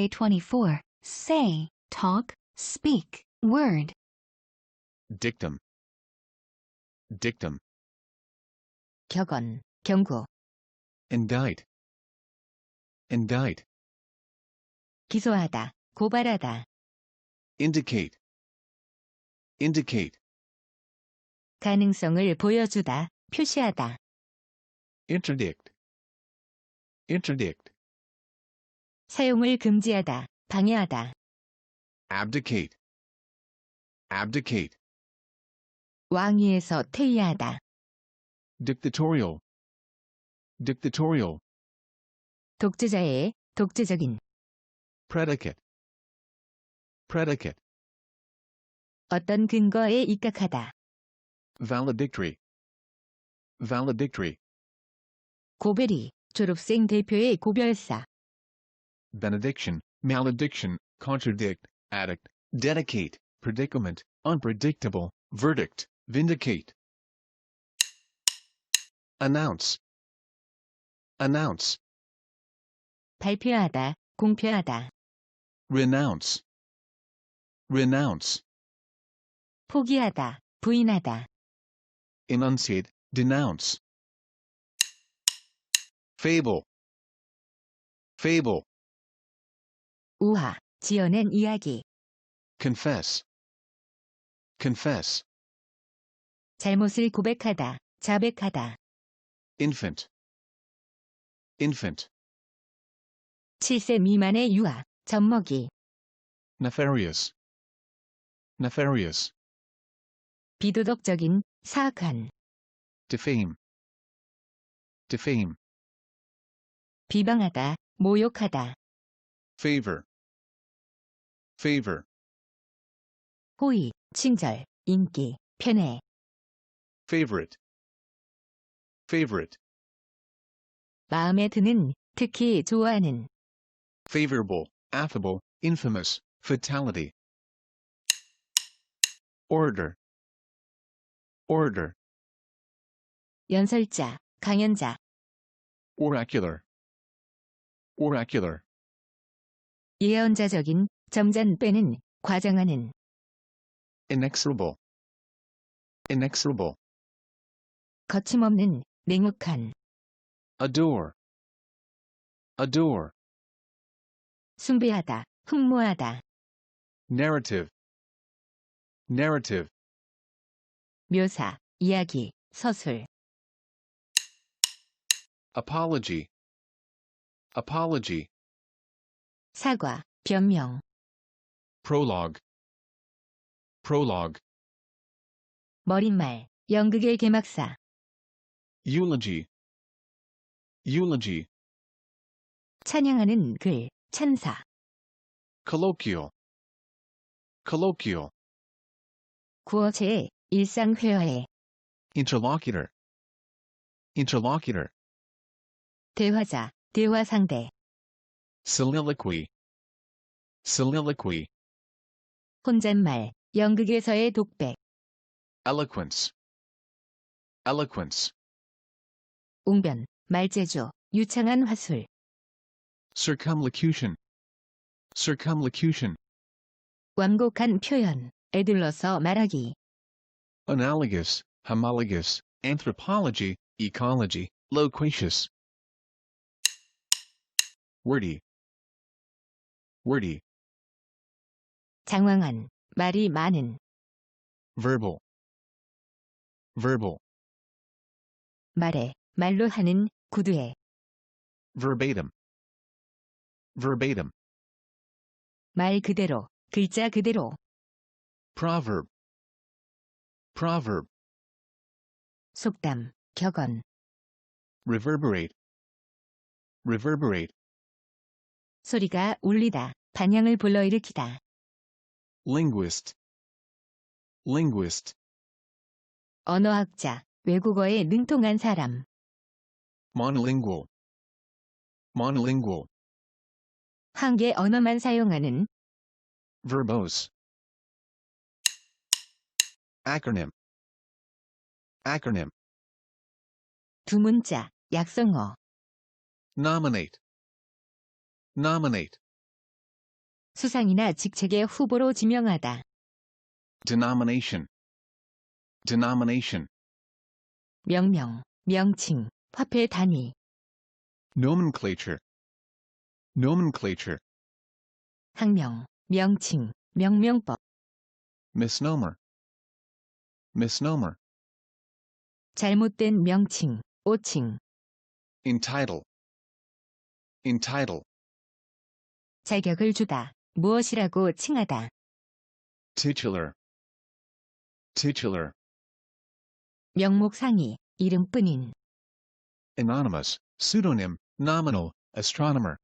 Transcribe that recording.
Day 24. Say, talk, speak, word. dictum, dictum, 격언, 경고, indict, indict, 기소하다, 고발하다, indicate, indicate, 가능성을 보여주다, 표시하다, interdict, interdict, 사용을 금지하다, 방해하다, abdicate, abdicate, 왕위에서 퇴위하다, dictatorial, dictatorial, 독재자의 독재적인, predicate, predicate, 어떤 근거에 입각하다, valedictory, valedictory, 고베리, 졸업생 대표의 고별사, benediction, malediction, contradict, addict, dedicate, predicament, unpredictable, verdict, vindicate. announce, announce, 발표하다, 공표하다, renounce, renounce, 포기하다, 부인하다, enunciate, denounce. fable, fable, 우화, 지어낸 이야기, confess, confess, 잘못을 고백하다, 자백하다, infant, infant, 7세 미만의 유아, 젖먹이, nefarious, nefarious, 비도덕적인, 사악한, defame, defame, 비방하다, 모욕하다, favor, favor, 호의, 친절, 인기, 편애, favorite, favorite, 마음에 드는, 특히 좋아하는, favorable, affable, infamous, fatality. Order, order, 연설자, 강연자, oracular, oracular, 예언자적인, 점잖 빼는, 과장하는, inexorable, inexorable, 거침없는, 냉혹한, adore, adore, 숭배하다, 흠모하다, narrative, narrative, 묘사, 이야기, 서술, apology, apology, 사과, 변명, prologue, prologue, 머릿말, 연극의 개막사, eulogy, eulogy, 찬양하는 글, 찬사, colloquial, colloquial, 구어체, 일상 회화에, interlocutor, interlocutor, 대화자, 대화 상대, soliloquy, soliloquy, 혼잣말, 연극에서의 독백, eloquence, eloquence, 웅변, 말재주, 유창한 화술, circumlocution, circumlocution, 완곡한 표현, 애들러서 말하기, analogous, homologous, anthropology, ecology, loquacious, wordy, wordy, 장황한, 말이 많은, verbal, verbal, 말에, 말로 하는, 구두에, verbatim, verbatim, 말 그대로, 글자 그대로, proverb, proverb, 속담, 격언, reverberate, reverberate, 소리가 울리다, 반향을 불러일으키다, linguist, linguist, 언어학자, 외국어에 능통한 사람, monolingual, monolingual, 한 개 언어만 사용하는, verbose, acronym, acronym, 두 문자, 약성어, nominate, nominate, 수상이나 직책의 후보로 지명하다. denomination, denomination, 명명, 명칭, 화폐 단위, nomenclature, nomenclature, 학명, 명칭, 명명법, misnomer, misnomer, 잘못된 명칭, 오칭, entitle, entitle, 자격을 주다, 무엇이라고 칭하다, titular, titular, 명목상이, 이름뿐인, anonymous, pseudonym, nominal, astronomer,